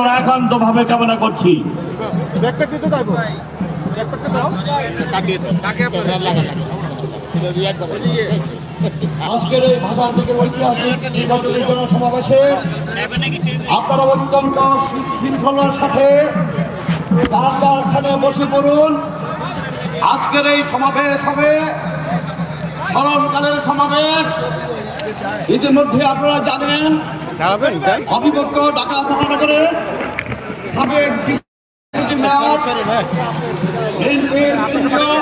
আমরা একান্ত ভাবে কামনা করছি। আজকের এই ভাষার দিকের ঐতিহাসিক নির্বাচনী জনসমাবেশে আপনারা অত্যন্ত শৃঙ্খলার সাথে তার বসে পড়ুন। আজকের এই সমাবেশ হবে স্মরণকালের সমাবেশ। ইতিমধ্যে আপনারা জানেন অবিভক্ত ঢাকা মহানগরের সাবেক ডেপুটি মেয়র বিএনপির কেন্দ্রীয়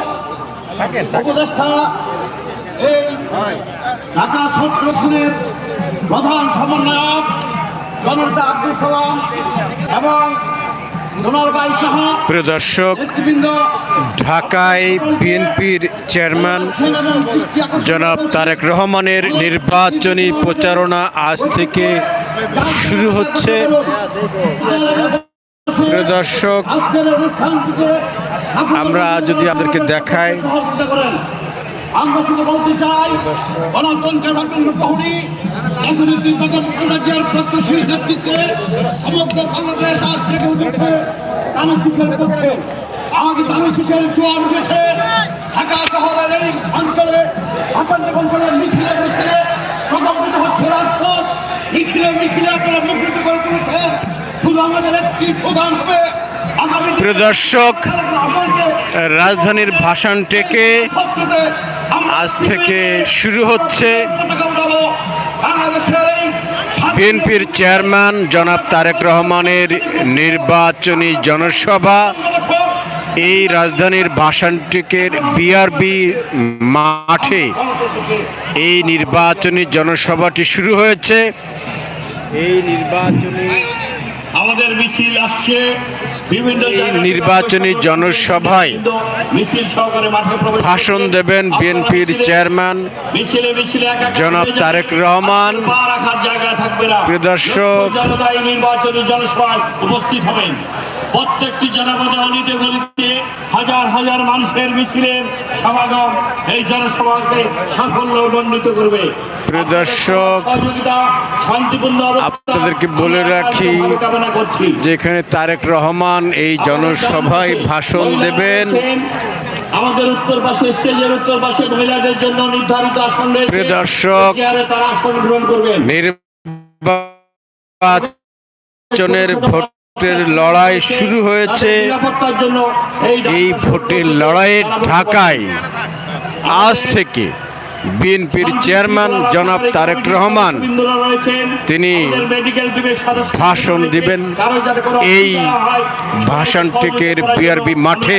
উপদেষ্টা এই ঢাকা সন্ত্রাসনের প্রধান সমন্বয়ক জনতা আব্দুল সালাম এবং প্রিয় দর্শক ঢাকায় বিএনপির চেয়ারম্যান জনাব তারেক রহমানের নির্বাচনী প্রচারণা আজ থেকে শুরু হচ্ছে। প্রিয় দর্শক আমরা যদি আপনাদেরকে দেখাই। সহযোগিতা করেন আমরা শুধু বলতে চাই গণতন্ত্রের নতুন প্রহরী রাজনীতি রাজ্যের প্রত্যশীল নেতৃত্বে সমগ্র বাংলাদেশ আজ থেকে উঠেছে কানুশিসের পক্ষে। আজ কানুশিসের জোয়ার উঠেছে। ঢাকা শহরের এই অঞ্চলে অঞ্চলের মিছিলে মিছিলে প্রকম্পিত হচ্ছে রাজপথ। মিছিলে মিছিলে আপনারা মুখরিত করে তুলেছেন। শুধু আমাদের একটি প্রধান হবে আগামী দিনে প্রিয় দর্শক রাজধানীর ভাষণ থেকে আজ থেকে শুরু হচ্ছে বিএনপির চেয়ারম্যান জনাব তারেক রহমানের নির্বাচনী জনসভা। এই রাজধানীর ভাষান্টিকের বিআরবি মাঠে এই নির্বাচনী জনসভাটি শুরু হয়েছে। এই নির্বাচনী আমাদের মিছিল আসছে বিভিন্ন নির্বাচনী জনসভায় মিছিল সহকারে ভাষণ দেবেন বিএনপির চেয়ারম্যান জনাব তারেক রহমান। প্রিয় দর্শক। নির্বাচনী জনসভায় উপস্থিত হবেন প্রত্যেকটি জনপদে অলিতে গলিতে হাজার হাজার মানুষের মিছিলের সমাগম এই জনসভাকে সাফল্য মণ্ডিত করবে। প্রিয় দর্শক, শান্তিপূর্ণ আপনাদেরকে বলে রাখি যেখানে তারেক রহমান এই জনসভায় ভাষণ দেবেন। আমাদের উত্তর পাশে স্টেজের উত্তর পাশে মহিলাদের জন্য নির্ধারিত আসন রয়েছে। প্রিয় দর্শক, তারা আসন গ্রহণ করবেন। নির্বাচনের ভোটের লড়াই শুরু হয়েছে। এই ভোটের লড়াইয়ে ঢাকায়। আজ থেকে বিএনপির চেয়ারম্যান জনাব তারেক রহমান তিনি ভাষণ দিবেন। এই ভাষণ ভাষণটিকের বিআরবি মাঠে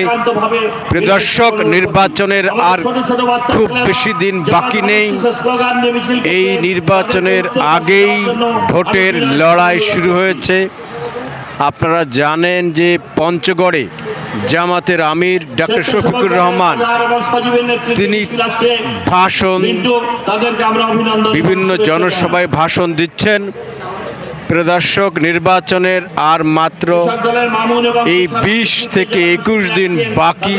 প্রদর্শক নির্বাচনের আর খুব বেশি দিন বাকি নেই। এই নির্বাচনের আগেই ভোটের লড়াই শুরু হয়েছে। আপনারা জানেন যে পঞ্চগড়ে জামাতের আমির ডক্টর শফিকুর রহমান তিনি ভাষণ বিভিন্ন জনসভায় ভাষণ দিচ্ছেন। প্রদর্শক নির্বাচনের আর মাত্র এই বিশ থেকে একুশ দিন বাকি।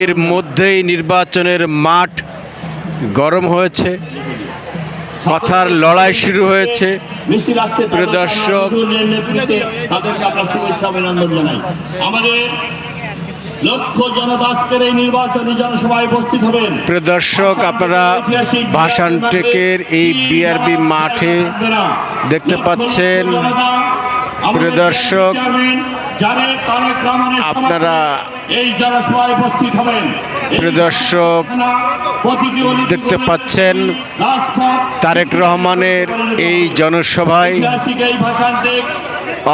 এর মধ্যেই নির্বাচনের মাঠ গরম হয়েছে। কথার লড়াই শুরু হয়েছে। প্রিয় দর্শক। তাদেরকে আমরা শুভেচ্ছা অভিনন্দন জানাই। আমাদের লক্ষ জনতা আজকের এই নির্বাচনী জনসভায় উপস্থিত হবেন। প্রিয় দর্শক আপনারা ভাষান টেকের এই বিআরবি মাঠে দেখতে পাচ্ছেন প্রিয় দর্শক, আপনারা এই জনসভায় উপস্থিত হবেন। প্রিয় দর্শক দেখতে পাচ্ছেন তারেক রহমানের এই জনসভায়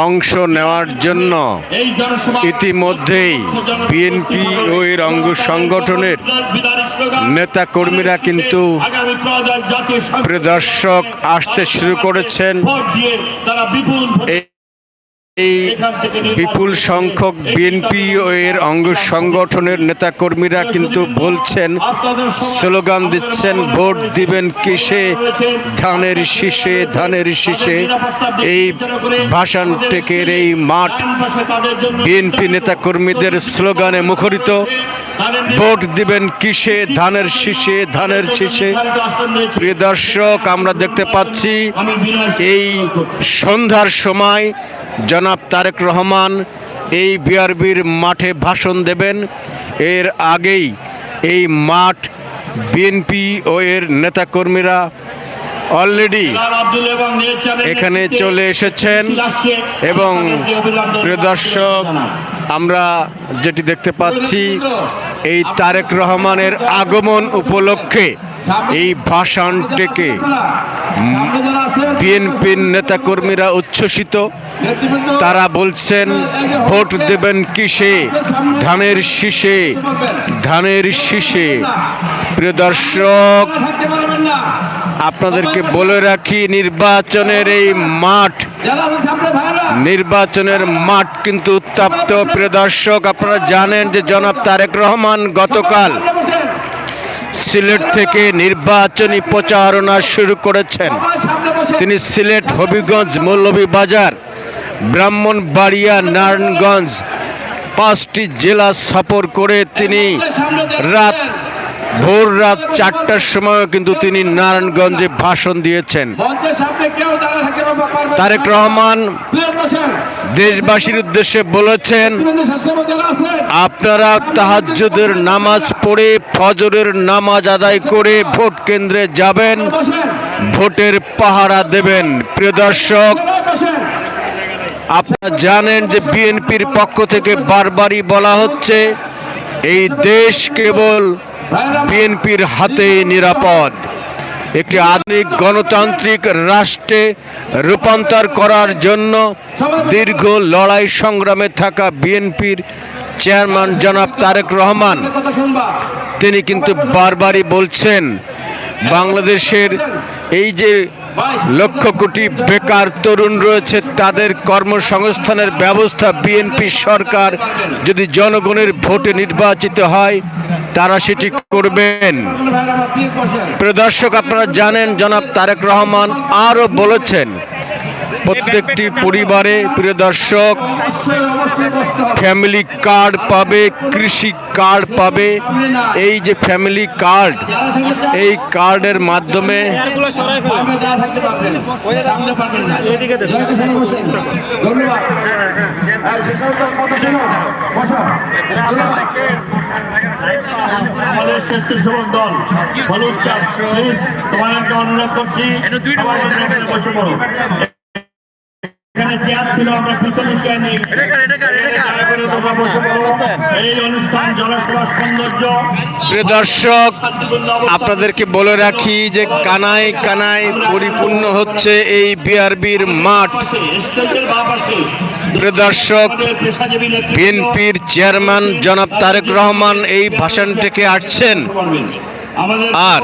অংশ নেওয়ার জন্য ইতিমধ্যেই বিএনপি ও এর অঙ্গ সংগঠনের নেতা কর্মীরা কিন্তু আগামী ত্রয়োদশ জাতীয় সংসদ প্রিয় দর্শক আসতে শুরু করেছেন। এই- বিপুল সংখ্যক বিএনপি এর অঙ্গ সংগঠনের নেতা কর্মীরা কিন্তু বলছেন স্লোগান দিচ্ছেন ভোট দিবেন কিসে? ধানের শীষে ধানের শীষে। এই ভাষণ টেকের এই মাঠ বিএনপি নেতা কর্মীদের স্লোগানে মুখরিত ভোট দিবেন কিসে? ধানের শীষে ধানের শীষে। প্রিয় দর্শক আমরা দেখতে পাচ্ছি এই সন্ধ্যার সময় জনাব তারেক রহমান এই বিআরবির মাঠে ভাষণ দেবেন। এর আগেই এই মাঠ বিএনপি ও এর নেতাকর্মীরা অলরেডি এখানে চলে এসেছেন এবং প্রিয় দর্শক আমরা যেটি দেখতে পাচ্ছি এই তারেক রহমানের আগমন উপলক্ষে এই ভাষণটিকে বিএনপির নেতাকর্মীরা উচ্ছ্বসিত। তারা বলছেন, ভোট দেবেন কিসে? ধানের শীষে। ধানের শীষে। প্রিয় দর্শক, আপনাদেরকে বলে রাখি, নির্বাচনের এই মাঠ নির্বাচনের মাঠ কিন্তু উত্তপ্ত প্রিয় দর্শক আপনারা জানেন যে জনাব তারেক রহমান গতকাল সিলেট থেকে নির্বাচনী প্রচারণা শুরু করেছেন। তিনি সিলেট হবিগঞ্জ মৌলভীবাজার ব্রাহ্মণবাড়িয়া নারায়ণগঞ্জ পাঁচটি জেলা সফর করে তিনি রাত ভোর রাত চারটার সময় কিন্তু তিনি নারায়ণগঞ্জে ভাষণ দিয়েছেন। তারেক রহমান দেশবাসীর উদ্দেশ্যে বলেছেন আপনারা তাহাজ্জুদের নামাজ পড়ে ফজরের নামাজ আদায় করে ভোট কেন্দ্রে যাবেন ভোটের পাহারা দেবেন প্রিয় দর্শক আপনারা জানেন যে বিএনপির পক্ষ থেকে বারবারই বলা হচ্ছে এই দেশ কেবল বিএনপির হাতে নিরাপদ। একটি আধুনিক গণতান্ত্রিক রাষ্ট্রে রূপান্তর করার জন্য দীর্ঘ লড়াই সংগ্রামে থাকা বিএনপির চেয়ারম্যান জনাব তারেক রহমান। তিনি কিন্তু বারবারই বলছেন, বাংলাদেশের এই যে লক্ষ কোটি বেকার তরুণ রয়েছে। তাদের কর্মসংস্থানের ব্যবস্থা বিএনপি সরকার যদি জনগণের ভোটে নির্বাচিত হয়, তারা সেটি করবেন। ভাইরা আমার প্লিজ বসেন প্রিয় দর্শক, আপনারা জানেন জনাব তারেক রহমান আরও বলেছেন প্রত্যেকটি পরিবারে প্রিয় দর্শক ফ্যামিলি কার্ড পাবে, কৃষি কার্ড পাবে। এই যে ফ্যামিলি কার্ড এই কার্ডের মাধ্যমে অনুরোধ করছি এখানে চেয়ার ছিল আমরা পিছনে চেয়ার নিয়ে গেছি। দয়া করে তোমরা বসে পড়ো। এই অনুষ্ঠান জনসভা সৌন্দর্য। প্রিয় দর্শক আপনাদেরকে বলে রাখি যে কানায় কানায় পরিপূর্ণ হচ্ছে এই বিআরবির মাঠ। প্রিয় দর্শক বিএনপির চেয়ারম্যান জনাব তারেক রহমান এই ভাষণটিকে আসছেন আর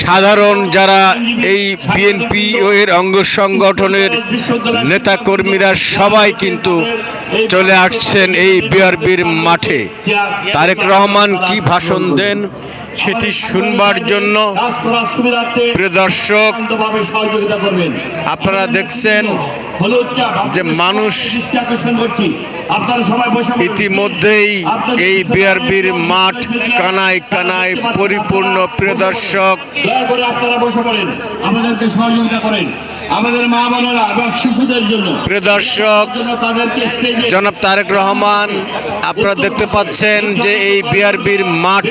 সাধারণ যারা এই বিএনপি ও এর অঙ্গ সংগঠনের নেতাকর্মীরা সবাই কিন্তু চলে আসছেন এই বিআরবির মাঠে। তারেক রহমান কি ভাষণ দেন? সেটি শুনবার জন্য কাজ করার সুবিধার্থে প্রিয় দর্শক একান্তভাবে সহযোগিতা করবেন। আপনারা দেখছেন যে মানুষ-। ইতিমধ্যেই এই বিআরবির মাঠ কানায় কানায় পরিপূর্ণ প্রিয় দর্শক। দয়া করে আপনারা বসে পড়েন। আমাদেরকে সহযোগিতা করেন। আমাদের মা বোনেরা এবং শিশুদের জন্য। প্রিয় দর্শক জনাব তারেক রহমান আপনারা দেখতে পাচ্ছেন যে এই বিআরবির মাঠ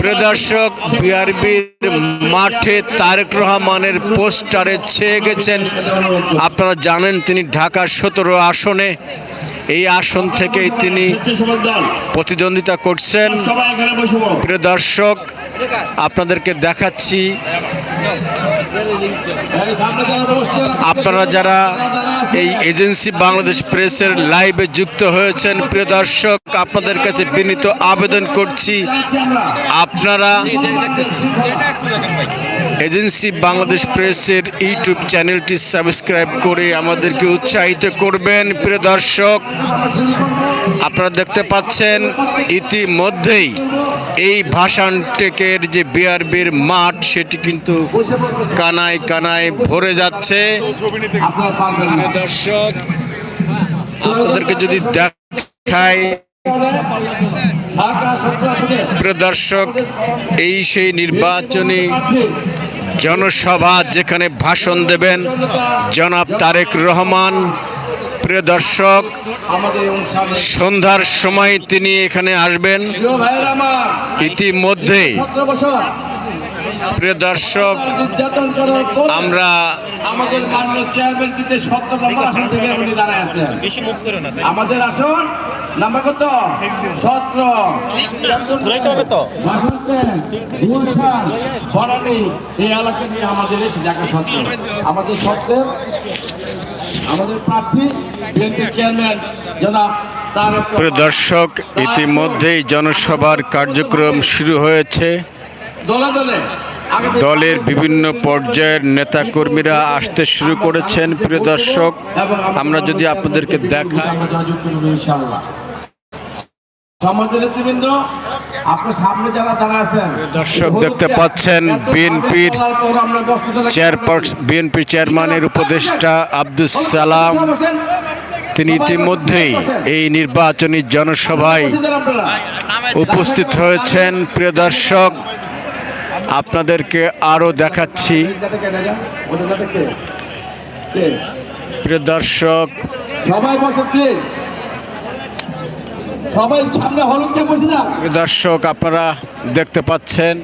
প্রিয় দর্শক বিআরবির মাঠে তারেক রহমানের পোস্টারে ছেয়ে গেছেন। আপনারা জানেন তিনি ঢাকা সতেরো আসনে এই আসন থেকেই তিনি প্রতিদ্বন্দ্বিতা করছেন। প্রিয় দর্শক, আপনাদেরকে দেখাচ্ছি। আপনারা যারা এই এজেন্সি বাংলাদেশ প্রেসের লাইভে যুক্ত হয়েছেন, প্রিয় দর্শক, আপনাদের কাছে বিনীত আবেদন করছি, আপনারা এজেন্সি বাংলাদেশ প্রেসের ইউটিউব চ্যানেলটি সাবস্ক্রাইব করে আমাদেরকে উৎসাহিত করবেন। প্রিয় দর্শক, আপনারা দেখতে পাচ্ছেন, ইতিমধ্যেই এই ভাষণ টেকের যে বিআরবির মাঠ, সেটি কিন্তু কানায় কানায় ভরে যাচ্ছে। দর্শক, আপনাদেরকে যদি দেখ প্রিয় দর্শক এই সেই নির্বাচনী জনসভা যেখানে ভাষণ দেবেন জনাব তারেক রহমান। প্রিয় দর্শক সন্ধ্যার সময় তিনি এখানে আসবেন। ইতিমধ্যে প্রিয় দর্শক আমরা আমাদের মাননীয় চেয়ারম্যান কিন্তু সত্তর নম্বর আসন থেকে উনি দাঁড়ায় আছেন। আমাদের আসন নাম্বার কত? সতেরো। গুলশান বনানী এই এলাকা নিয়ে আমাদের এসে ঢাকা সত্র আমাদের সত্ত্বের আমাদের প্রার্থী বিএনপি চেয়ারম্যান জনাব তারেক রহমান। প্রিয় দর্শক ইতিমধ্যেই জনসভার কার্যক্রম শুরু হয়েছে। দলে দলে। দলের বিভিন্ন পর্যায়ের নেতাকর্মীরা আসতে শুরু করেছেন প্রিয় দর্শক। আমরা যদি আপনাদেরকে দেখাই দর্শক দেখতে পাচ্ছেন বিএনপির চেয়ারপারসন বিএনপি চেয়ারম্যানের উপদেষ্টা আব্দুল সালাম। তিনি ইতিমধ্যেই এই নির্বাচনী জনসভায় উপস্থিত হয়েছেন প্রিয় দর্শক। আপনাদেরকে আরও দেখাচ্ছি। প্রিয় দর্শক সবাই বসে প্লিজ সবাই সামনে হলুদ কে বসে যান। দর্শক আপনারা দেখতে পাচ্ছেন।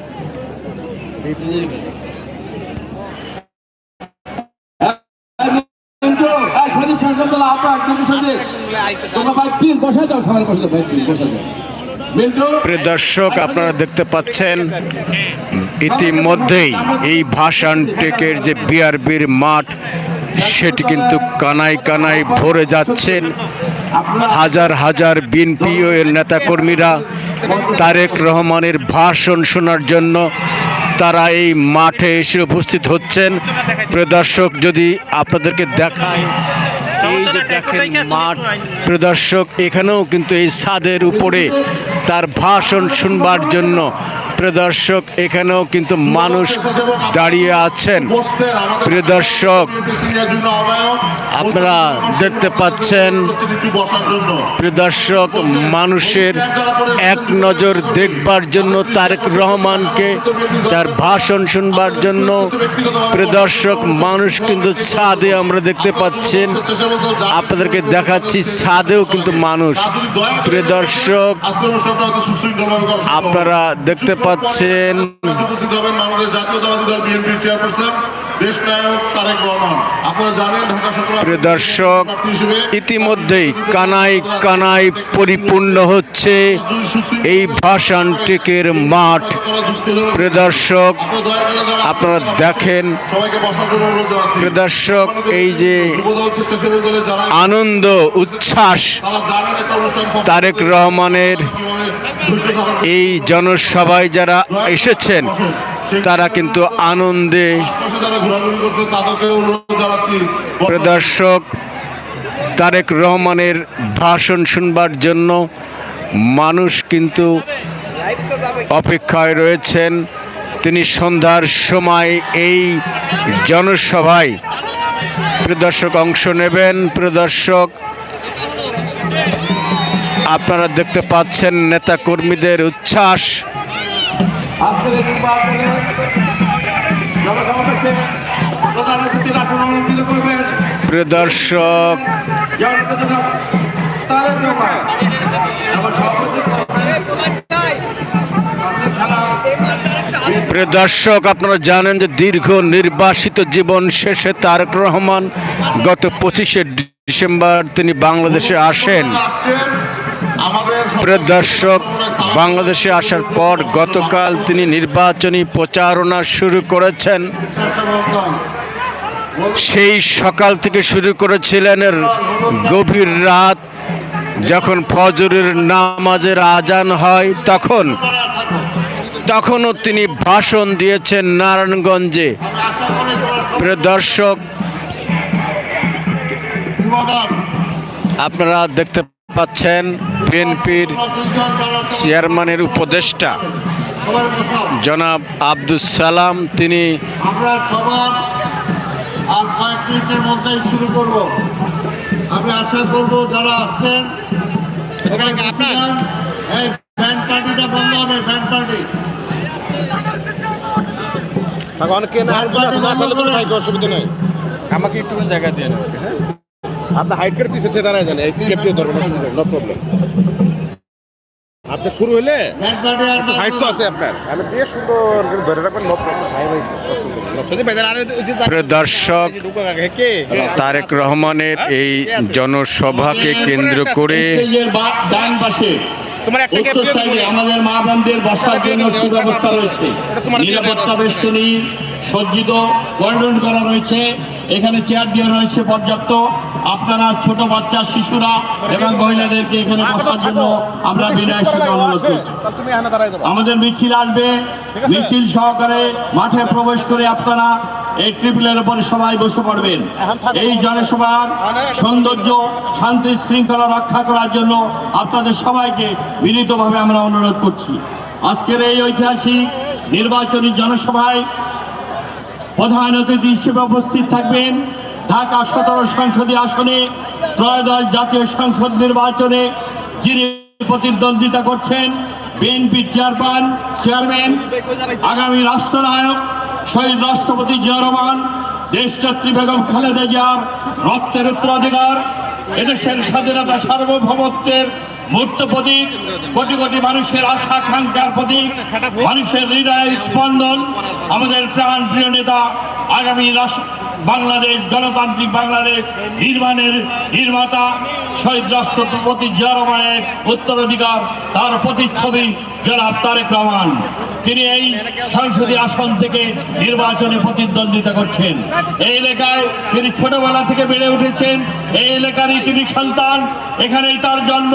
তোমরা ভাই প্লিজ বসে দাও সবাই বসে দাও ভাই প্লিজ বসে দাও প্রিয় দর্শক, আপনারা দেখতে পাচ্ছেন, ইতিমধ্যেই এই ভাষণ টেকের যে বিআরবির মাঠ, সেটি কিন্তু কানায় কানায় ভরে যাচ্ছেন হাজার হাজার বিএনপি এর নেতাকর্মীরা তারেক রহমানের ভাষণ শোনার জন্য তারা এই মাঠে এসে উপস্থিত হচ্ছেন। প্রদর্শক যদি আপনাদেরকে দেখায় এই যে দেখেন মাঠ প্রদর্শক এখানেও কিন্তু এই ছাদের উপরে তার ভাষণ শুনবার জন্য প্রিয় দর্শক, এখানেও কিন্তু মানুষ দাঁড়িয়ে আছেন। প্রিয় দর্শক, আপনারা দেখতে পাচ্ছেন, প্রিয় দর্শক, মানুষের এক নজর দেখবার জন্য তারেক রহমানকে, তার ভাষণ শুনবার জন্য। প্রিয় দর্শক, মানুষ কিন্তু ছাদে আমরা দেখতে পাচ্ছেন, আপনাদেরকে দেখাচ্ছি, ছাদেও কিন্তু মানুষ। প্রিয় দর্শক, আপনারা দেখতে পাচ্ছেন। উপস্থিত দল বিএনপির চেয়ারপারসন দর্শক ইতিমধ্যেই কানাই কানাই পরিপূর্ণ হচ্ছে। এই ভাষণ টেকের মাঠ। করা যুক্ত হলেও প্রিয় দর্শক আপনারা দেখেন। সবাইকে বসার জন্য অনুরোধ জানাচ্ছি। প্রিয় দর্শক এই যে আনন্দ উচ্ছ্বাস তারেক রহমানের এই জনসভায় যারা এসেছেন তারা কিন্তু আনন্দে আশপাশে যারা ঘোরাঘুরি করছে তাদেরকে অনুরোধ জানাচ্ছি প্রিয় দর্শক তারেক রহমানের ভাষণ শুনবার জন্য মানুষ কিন্তু অপেক্ষায় রয়েছেন। তিনি সন্ধ্যার সময় এই জনসভায় প্রদর্শক অংশ নেবেন। প্রদর্শক, আপনারা দেখতে পাচ্ছেন নেতা কর্মীদের উচ্ছ্বাস। আজকের এই নির্বাচনে জনসমাবেশে প্রধান অতিথির আসন অলঙ্কৃত করবেন। প্রিয় দর্শক তারেক রহমান আমার সভাপতি করবেন আপনার থানা প্রিয় দর্শক আপনারা জানেন যে দীর্ঘ নির্বাসিত জীবন শেষে তারেক রহমান গত পঁচিশে ডিসেম্বর তিনি বাংলাদেশে আসেন। দর্শক, বাংলাদেশে আসার পর গতকাল তিনি নির্বাচনী প্রচারণা শুরু করেছেন। সেই সকাল থেকে শুরু করেছিলেন গভীর রাত। যখন ফজরের নামাজের আজান হয়, তখন, তখনও তিনি ভাষণ দিয়েছেন নারায়ণগঞ্জে। দর্শক, আপনারা দেখতে পাচ্ছেন বিএনপির চেয়ারম্যানের উপদেষ্টা। জনাব আব্দুল সালাম তিনি আমরা সবার আর কয়েক মিনিটের মধ্যেই শুরু করব। আমি আশা করব যারা আসছেন এই ব্যান্ড পার্টিটা বন্ধ হবে ব্যান্ড পার্টি থাকো অনেকে না অসুবিধা নাই। আমাকে একটু জায়গা দিয়ে হ্যাঁ? আপনার হাইট করে পিছিয়ে দাঁড়ায় দিয়ে ধরবেন নো প্রবলেম আপনি শুরু হাইট তো আছে আপনার। আমি দিয়ে সুন্দর করে ধরে রাখবেন নো প্রবলেম ভাই ভাই দর্শক তারেক রহমানের এই জনসভাকে কেন্দ্র করে ডান পাশে। তোমার একটা ক্যাপ আমাদের মা বোনদের বসার জন্য সুব্যবস্থা রয়েছে। নিরাপত্তা বেষ্টনী সজ্জিত কর্ডন করা রয়েছে। এখানে চেয়ার দেওয়া রয়েছে পর্যাপ্ত। আপনারা ছোট বাচ্চা শিশুরা এবং মহিলাদেরকে এখানে বসার জন্য আমরা বিনয় সাথে অনুরোধ করছি। আমাদের মিছিল আসবে। মিছিল সহকারে মাঠে প্রবেশ করে আপনারা এই ট্রিপলের উপরে সবাই বসে পড়বেন। এই জনসভার সৌন্দর্য শান্তি শৃঙ্খলা রক্ষা করার জন্য আপনাদের সবাইকে বিনীতভাবে আমরা অনুরোধ করছি। আজকের এই ঐতিহাসিক নির্বাচনী জনসভায় প্রধান অতিথি হিসেবে উপস্থিত থাকবেন ঢাকা সতেরো সংসদীয় আসনে ত্রয়োদশ জাতীয় সংসদ নির্বাচনে যিনি প্রতিদ্বন্দ্বিতা করছেন বিএনপির চেয়ারম্যান চেয়ারম্যান, আগামী রাষ্ট্রনায়ক শহীদ রাষ্ট্রপতি জিয়া রহমান, দেশনেত্রী বেগম খালেদা জিয়ার রক্তের উত্তরাধিকার, এদেশের স্বাধীনতা সার্বভৌমত্বের মূর্ত প্রতীক, কোটি কোটি মানুষের আশা, আকাঙ্ক্ষার প্রতীক, মানুষের হৃদয়ের স্পন্দন আমাদের প্রাণ প্রিয় নেতা আগামী রাষ্ট্র বাংলাদেশ, গণতান্ত্রিক বাংলাদেশ নির্মাণের নির্মাতা শহীদ রাষ্ট্রপতি জিয়া রহমানের উত্তরাধিকার, তার প্রতিচ্ছবি জনাব তারেক রহমান। তিনি এই সংসদীয় আসন থেকে নির্বাচনে প্রতিদ্বন্দ্বিতা করছেন। এই এলাকায় তিনি ছোটবেলা থেকে বেড়ে উঠেছেন। এই এলাকারই তিনি সন্তান। এখানেই তার জন্ম,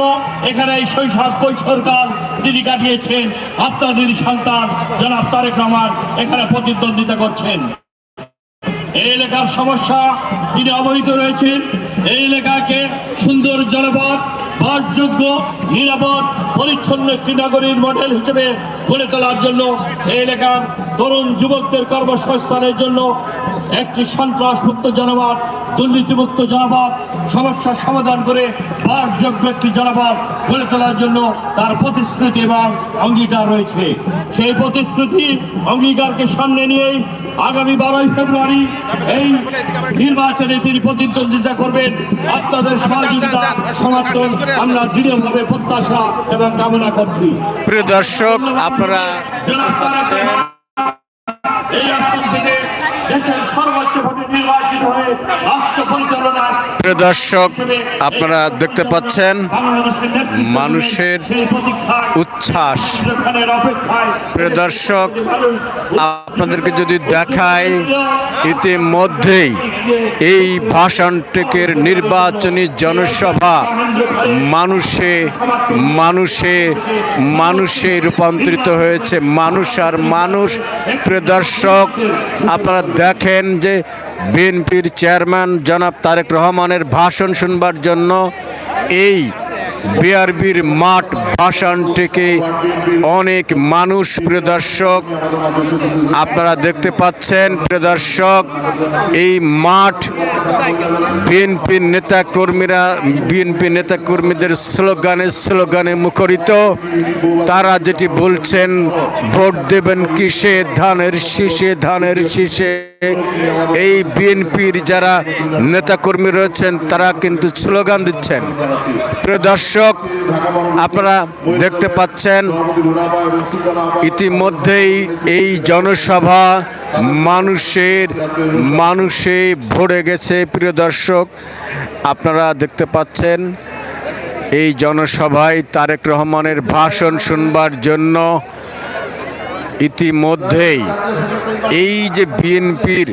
এখানেই শৈশব কৈশোরকাল তিনি কাটিয়েছেন। আপনাদের সন্তান জনাব তারেক রহমান এখানে প্রতিদ্বন্দ্বিতা করছেন। এই এলাকার সমস্যা তিনি অবহিত রয়েছেন, এই এলাকাকে সুন্দর জনপদ বাসযোগ্য নিরাপদ, পরিচ্ছন্ন একটি নগরীর মডেল হিসেবে গড়ে তোলার জন্য এই এলাকার তরুণ যুবকদের কর্মসংস্থানের জন্য একটি সন্ত্রাসমুক্ত জনপদ দুর্নীতিমুক্ত জনপদ সমস্যার সমাধান করে বাসযোগ্য একটি জনপদ গড়ে তোলার জন্য তার প্রতিশ্রুতি এবং অঙ্গীকার রয়েছে। সেই প্রতিশ্রুতি অঙ্গীকারকে সামনে নিয়েই আগামী বারোই ফেব্রুয়ারি এই নির্বাচনে তিনি প্রতিদ্বন্দ্বিতা করবেন। আপনাদের সহযোগিতা সমর্থন আমরা দৃঢ়ভাবে প্রত্যাশা এবং কামনা করছি। প্রিয় দর্শক আপনারা এই আসন থেকে দেশের সর্বোচ্চ ভোটে নির্বাচিত হয়ে রাষ্ট্র পরিচালনার প্রিয় দর্শক আপনারা দেখতে পাচ্ছেন মানুষের উচ্ছ্বাস। প্রিয় দর্শক আপনাদেরকে যদি দেখায় ইতিমধ্যেই এই ভাষণটেকের নির্বাচনী জনসভা মানুষে মানুষে মানুষে রূপান্তরিত হয়েছে। মানুষ আর মানুষ। প্রিয় দর্শক আপনারা দেখেন যে বিএনপির চেয়ারম্যান জনাব তারেক রহমানের ভাষণ শুনবার জন্য এই বিআরবির মাঠ ভাষণটিকে অনেক মানুষ, প্রিয় দর্শক, আপনারা দেখতে পাচ্ছেন, প্রিয় দর্শক, এই মাঠ বিএনপি নেতা কর্মীরা বিএনপি নেতা কর্মীদের স্লোগানে স্লোগানে মুখরিত। তারা যেটি বলছেন, ভোট দেবেন কিসে? ধানের শীষে ধানের শীষে। এই বিএনপির যারা নেতাকর্মী রয়েছেন, তারা কিন্তু স্লোগান দিচ্ছেন। প্রিয় দর্শক, আপনারা দেখতে পাচ্ছেন, ইতিমধ্যেই এই জনসভা মানুষের, মানুষে ভরে গেছে। প্রিয় দর্শক, আপনারা দেখতে পাচ্ছেন, এই জনসভায় তারেক রহমানের ভাষণ শুনবার জন্য ইতিমধ্যেই এই যে বিএনপির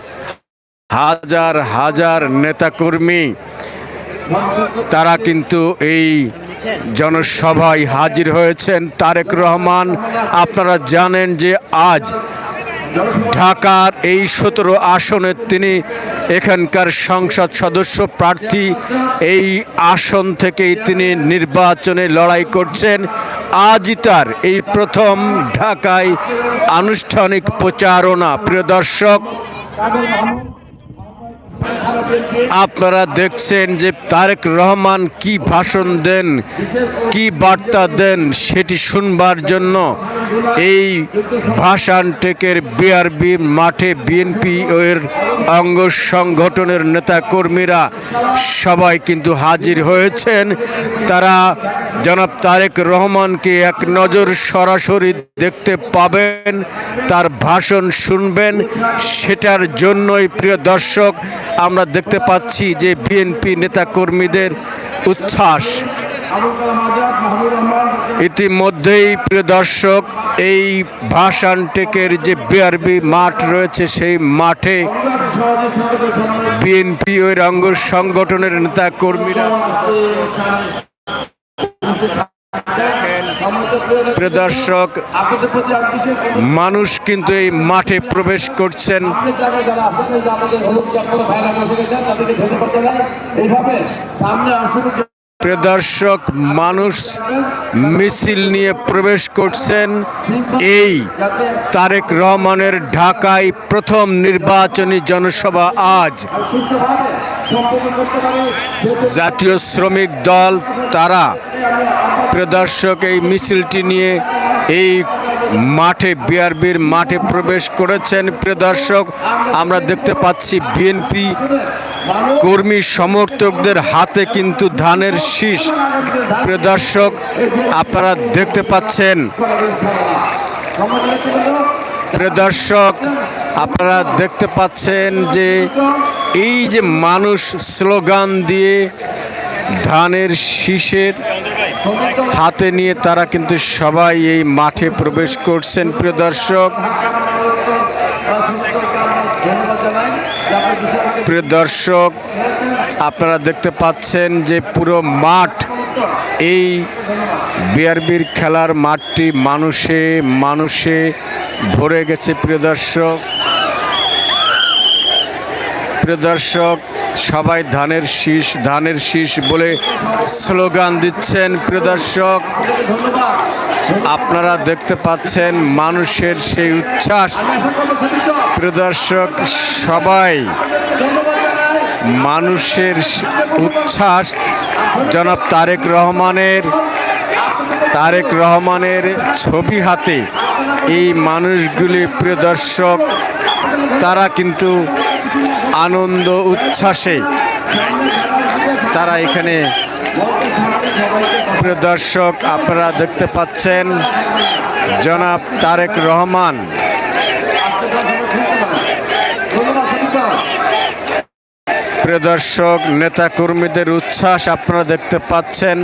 হাজার হাজার নেতাকর্মী, তারা কিন্তু এই জনসভায় হাজির হয়েছেন। তারেক রহমান, আপনারা জানেন যে আজ ঢাকার এই সতেরো আসনে তিনি এখানকার সংসদ সদস্য প্রার্থী। এই আসন থেকেই তিনি নির্বাচনে লড়াই করছেন। আজই তার এই প্রথম ঢাকায় আনুষ্ঠানিক প্রচারণা। প্রিয় দর্শক, আপনারা দেখছেন যে তারেক রহমান কি ভাষণ দেন, কি বার্তা দেন, সেটি শুনবার জন্য এই ভাষণ টেকের বিআরবি মাঠে বিএনপি এর অঙ্গ সংগঠনের নেতাকর্মীরা সবাই কিন্তু হাজির হয়েছেন। তারা জনাব তারেক রহমানকে এক নজর সরাসরি দেখতে পাবেন, তার ভাষণ শুনবেন। সেটার জন্যই প্রিয় দর্শক, আমরা দেখতে পাচ্ছি যে বিএনপি নেতাকর্মীদের উচ্ছ্বাস। ইতিমধ্যেই প্রিয় দর্শক এই ভাষণ টেকের যে বিআরবি মাঠ রয়েছে সেই মাঠে বিএনপি ওই অঙ্গ সংগঠনের নেতা কর্মীরা প্রিয় দর্শক আপনাদের প্রতি আমি বিশেষ মানুষ কিন্তু এই মাঠে প্রবেশ করছেন। সামনে আসুন প্রিয় দর্শক, মানুষ মিছিল নিয়ে প্রবেশ করছেন। এই তারেক রহমানের ঢাকায় প্রথম নির্বাচনী জনসভা আজ। জাতীয় শ্রমিক দল তারা। আমি আপনার প্রিয় দর্শক, এই মিছিলটি নিয়ে এই মাঠে, বিআরবির মাঠে প্রবেশ করেছেন। প্রদর্শক আমরা দেখতে পাচ্ছি বিএনপি কর্মী সমর্থকদের হাতে কিন্তু ধানের শীষ। প্রিয় দর্শক, আপনারা দেখতে পাচ্ছেন। করাবে ইনশাআল্লাহ সমাজ নেতৃবৃন্দ প্রিয় দর্শক, আপনারা দেখতে পাচ্ছেন যে এই যে মানুষ স্লোগান দিয়ে ধানের শীষের হাতে নিয়ে তারা কিন্তু সবাই এই মাঠে প্রবেশ করছেন। প্রিয় দর্শক ধন্যবাদ জানাই যে আপনার বিষয়টাকে প্রিয় দর্শক, আপনারা দেখতে পাচ্ছেন যে পুরো মাঠ, এই বিআরবির খেলার মাঠটি মানুষে মানুষে ভরে গেছে প্রিয় দর্শক। প্রিয় দর্শক সবাই ধানের শীষ ধানের শীষ বলে স্লোগান দিচ্ছেন। প্রিয় দর্শক, আপনারা দেখতে পাচ্ছেন মানুষের সেই উচ্ছ্বাস। প্রিয় দর্শক, সবাই মানুষের উচ্ছ্বাস। জনাব তারেক রহমানের তারেক রহমানের ছবি হাতে এই মানুষগুলি, প্রিয় দর্শক, তারা কিন্তু আনন্দ, উচ্ছ্বাসে তারা এখানে প্রিয় দর্শক, আপনারা দেখতে পাচ্ছেন জনাব তারেক রহমান। প্রিয় দর্শক নেতা কর্মীদের উচ্ছ্বাস আপনারা দেখতে পাচ্ছেন।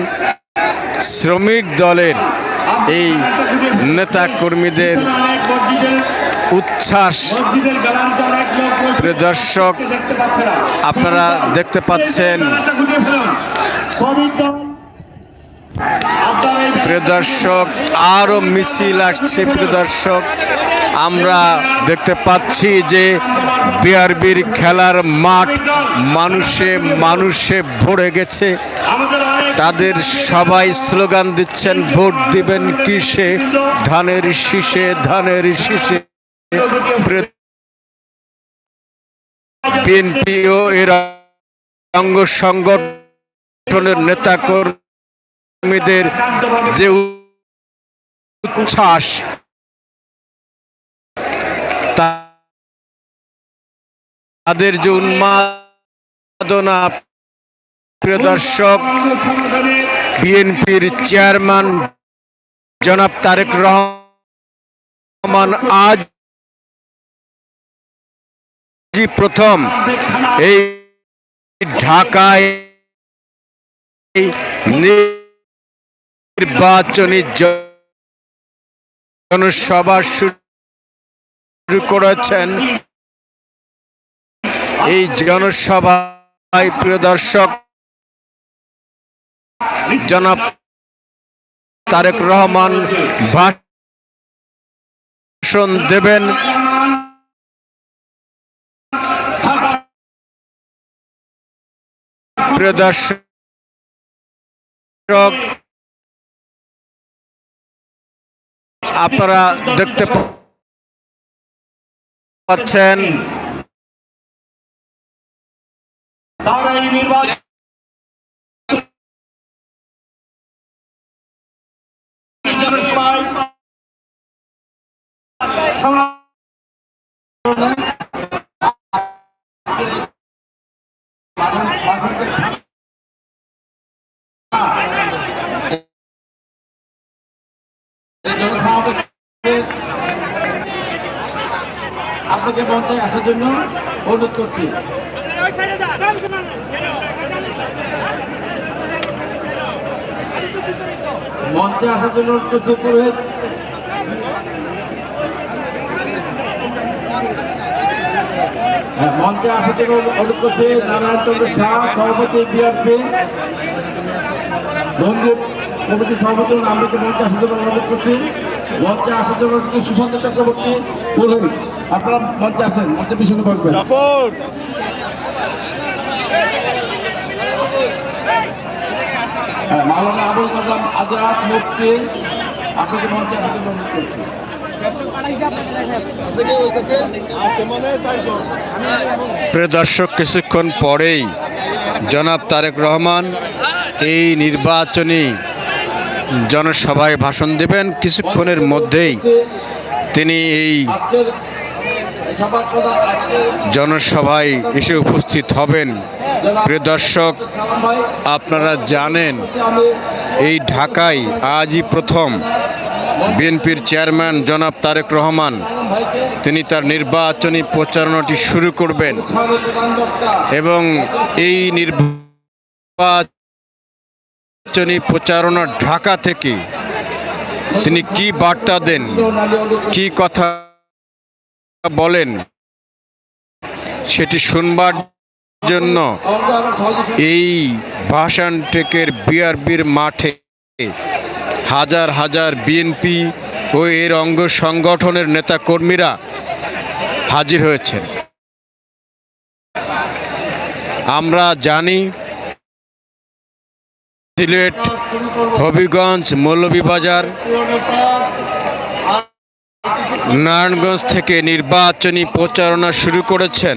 শ্রমিক দলের এই নেতা কর্মীদের উচ্ছ্বাস। দর্শক, আপনারা দেখতে পাচ্ছেন। দর্শক আরও মিছিল আসছে। দর্শক, আমরা দেখতে পাচ্ছি যে বিআরবির খেলার মাঠ মানুষে মানুষে ভরে গেছে। তাদের সবাই স্লোগান দিচ্ছেন, ভোট দিবেন কিসে? ধানের শীষে ধানের শীষে। বিএনপিও এর অঙ্গ সংগঠনের নেতা কর্মীদের যে উচ্ছ্বাস, তাদের যে উন্মাদনা, প্রিয় দর্শক, বিএনপির চেয়ারম্যান জনাব তারেক রহমান আজ প্রথম এই ঢাকায় নির্বাচনী জনসভা শুরু করেছেন। এই জনসভায় প্রিয় দর্শক, জনাব তারেক রহমান ভাষণ দেবেন। প্রিয় দর্শক আপনারা দেখতে পাচ্ছেন আপনাকে মঞ্চে আসার জন্য অনুরোধ করছি। মঞ্চে আসার জন্য অনুরোধ করছি পুরোহিত। মঞ্চে আসার জন্য অনুরোধ করছি নারায়ণ চন্দ্র শাহ সভাপতি বিআরপি মন্দির কমিটির সভাপতি আমরাকে মঞ্চে আসার জন্য অনুরোধ করছি। মঞ্চে আসার জন্য সুশান্ত চক্রবর্তী পুরোহিত আপনারা মঞ্চে আসেন মঞ্চে পিছনে বসবেন হ্যাঁ, মাওলানা আবুল কালাম আজাদ মুক্তি আপনাকে মঞ্চে আসার জন্য অনুরোধ করছি। প্রিয় দর্শক, কিছুক্ষণ পরেই জনাব তারেক রহমান এই নির্বাচনী জনসভায় ভাষণ দেবেন। কিছুক্ষণের মধ্যেই তিনি এই জনসভায় এসে উপস্থিত হবেন। প্রিয় দর্শক, আপনারা জানেন, এই ঢাকায় আজই প্রথম বিএনপির চেয়ারম্যান জনাব তারেক রহমান, তিনি তার নির্বাচনী প্রচারণাটি শুরু করবেন এবং এই নির্বাচনী প্রচারণা ঢাকা থেকে তিনি কি বার্তা দেন, কি কথা বলেন, সেটি শুনবার জন্য এই ভাষণ টেকের বিআরবির মাঠে হাজার হাজার বিএনপি ও এর অঙ্গ সংগঠনের নেতাকর্মীরা হাজির হয়েছেন আমরা জানি সিলেট, হবিগঞ্জ, মৌলভীবাজার, নারায়ণগঞ্জ থেকে নির্বাচনী প্রচারণা শুরু করেছেন।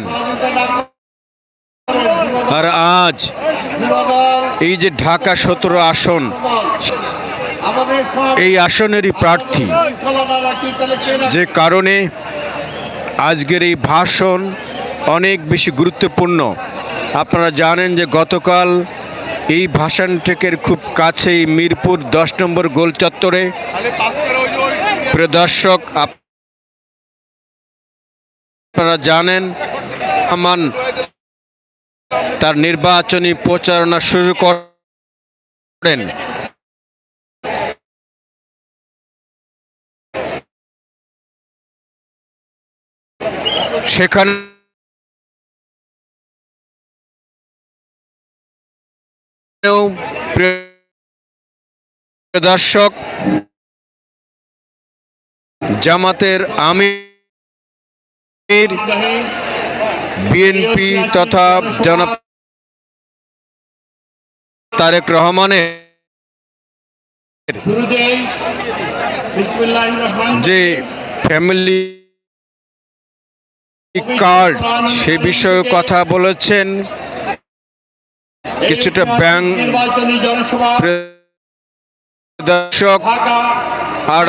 আর আজ এই যে ঢাকা সতেরো আসন এই আসনেরই প্রার্থী। যে কারণে আজকের এই ভাষণ অনেক বেশি গুরুত্বপূর্ণ। আপনারা জানেন যে গতকাল এই ভাষণ টেকের খুব কাছেই মিরপুর দশ নম্বর গোল চত্বরে প্রদর্শক আপ- আপনারা জানেন আমান তার নির্বাচনী প্রচারণা শুরু করেন। সেখানে দর্শক জামাতের আমির বিএনপি তথা জনাব তারেক রহমানির যে ফ্যামিলি কার্ড সে বিষয়ে কথা বলেছেন। কিছুটা ব্যাংক দর্শক আর